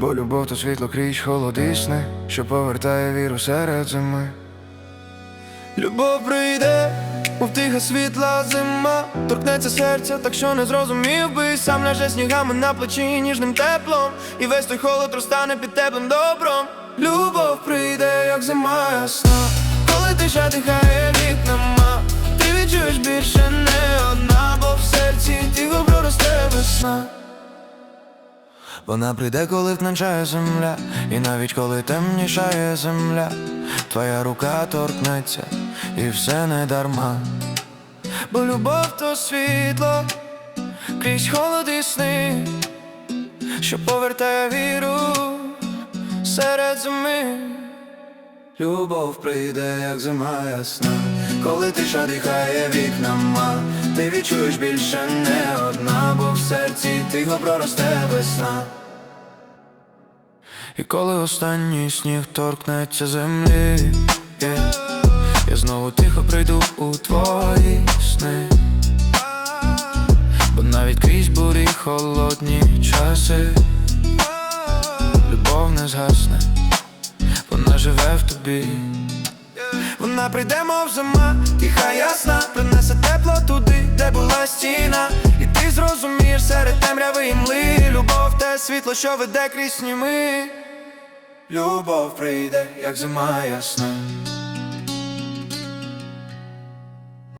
Бо любов то світло крізь холодисне, що повертає віру серед зими. Любов прийде, мов тиха світла зима, торкнеться серця, так що не зрозумів би сам ляже снігами на плечі ніжним теплом, і весь той холод розтане під теплим добром. Любов прийде, як зима ясна, коли тиша дихає вікнама, Вона прийде, коли втнечає земля, і навіть коли темнішає земля, твоя рука торкнеться, і все не дарма. Бо любов то світло, крізь холод і сни, що повертає віру серед зими. Любов прийде, як зима ясна, коли тиша дихає вікнама, ти відчуєш більше не серці тихо проросте весна. І коли останній сніг торкнеться землі, yeah, я знову тихо прийду у твої сни, бо навіть крізь бурі холодні часи, любов не згасне, вона живе в тобі. Вона прийде, мов зима, тиха ясна, принесе тепло туди, де була стіна, серед мли Любов те світло, що веде крізь сніми. Любов прийде, як зима ясна.